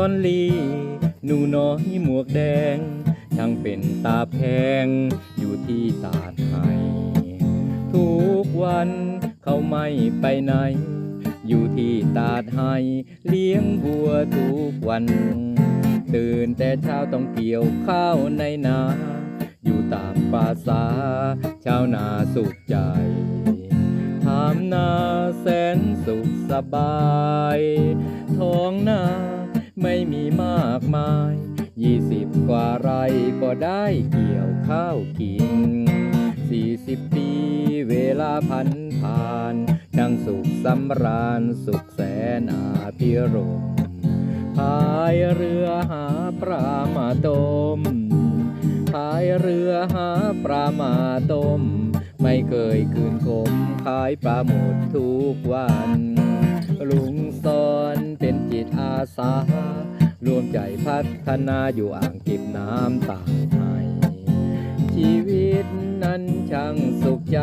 อนลี หนูน้อยหมวกแดง ช่างเป็นตาแพง อยู่ที่ตาไทย ทุกวันเขาไม่ไปไหน อยู่ที่ตาดไฮเลี้ยงบัวทุกวัน ตื่นแต่เช้าต้องเกี่ยวข้าวในนา อยู่ตามภาษาชาวนาสุขใจทำนาแสนสุขสบาย ท้องนา ไม่มีมากมาย ยี่สิบกว่าไรก็ได้เกี่ยวข้าวกิน สี่สิบปีเวลาพันผ่านช่างสุขสำราญสุขแสนอาภิรมพายเรือหาปลามาต้มพายเรือหาปลามาต้ม ไม่เคยคืนคมขายปลาหมดทุกวัน ลุงสอนเป็น สารวมใจพัฒนาอยู่อ่างเก็บน้ำตาไทยชีวิตนั้นช่างสุขใจ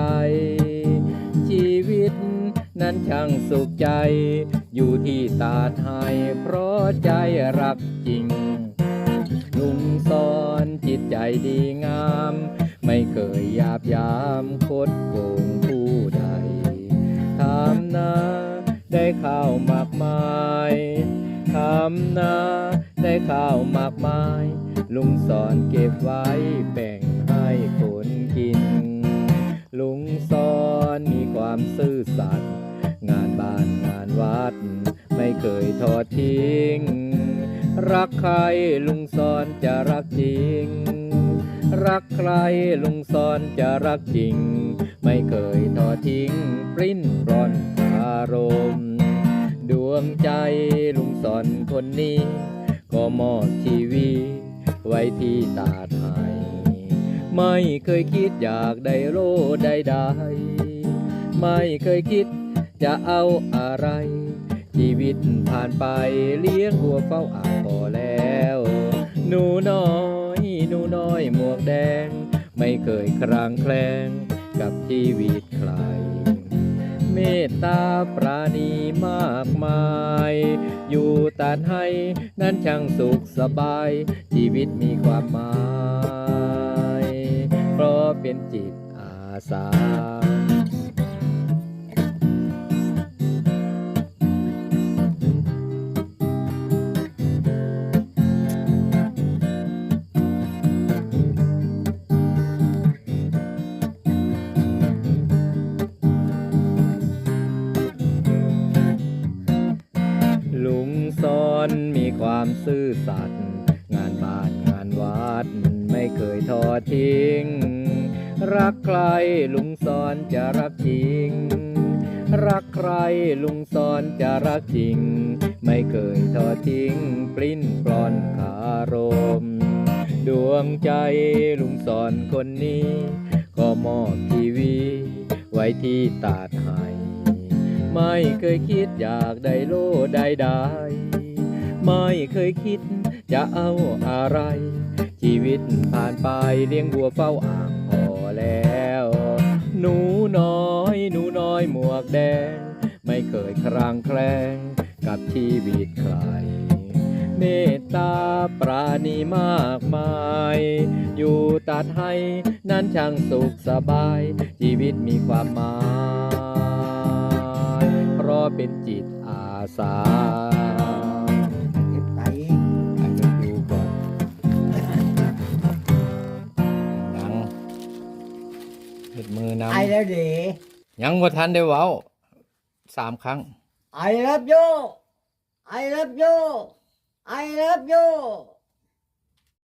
ชีวิตนั้นช่างสุขใจ อยู่ที่ตาไทย เพราะใจรักจริง ลุงสอนจิตใจดีงาม ไม่เคยหยาบยามคดโกงผู้ใดทำนาได้ข้าวมาำนา ได้ข้าวมากมาย ลุงสอนเก็บไว้แบ่งให้คนกิน ลุงสอนมีความซื่อสัตย์งานบ้านงานวัด ไม่เคยทอดทิ้ง รักใครลุงสอนจะรักจริง รักใครลุงสอนจะรักจริง ไม่เคยทอดทิ้ง ปริ้นร่อนอารมณ์ วงใจลุงสอนคนนี้ ก็มอบชีวิตไว้ที่ตาไทย ไม่เคยคิดอยากได้โลใดๆไม่เคยคิดจะเอาอะไร ชีวิตผ่านไปเลี้ยงวัวเฝ้าอ่างพอแล้ว หนูน้อยหนูน้อยหมวกแดง ไม่เคยครางแคลงกับชีวิตใคร เมตตาปราณีมากมาย อยู่ตัดให้นั้นช่างสุขสบาย ชีวิตมีความหมาย เพราะเป็นจิตอาสา ซื่อสัตย์งานบ้านงานวัดไม่เคยทอดทิ้ง รักใครลุงสอนจะรักจริง รักใครลุงสอนจะรักจริง ไม่เคยทอดทิ้ง ปลิ้นปลอนคารม ดวงใจลุงสอนคนนี้ ก็มอบชีวิตไว้ที่ตาดไทยไม่เคยคิดอยากได้โลใดๆ ไม่เคยคิด จะเอาอะไร ชีวิตผ่านไปเลี้ยงบัวเฝ้าอ่างพอแล้ว หนูน้อยหนูน้อยหมวกแดง ไม่เคยครางแคลงกับชีวิตใคร เมตตาปราณีมากมาย อยู่ตัดให้นั้นช่างสุขสบาย ชีวิตมีความหมาย เพราะเป็นจิตอาสา นำไอแล้วดียังบ่ทันได้เว้าสามครั้งไอรับโยไอรั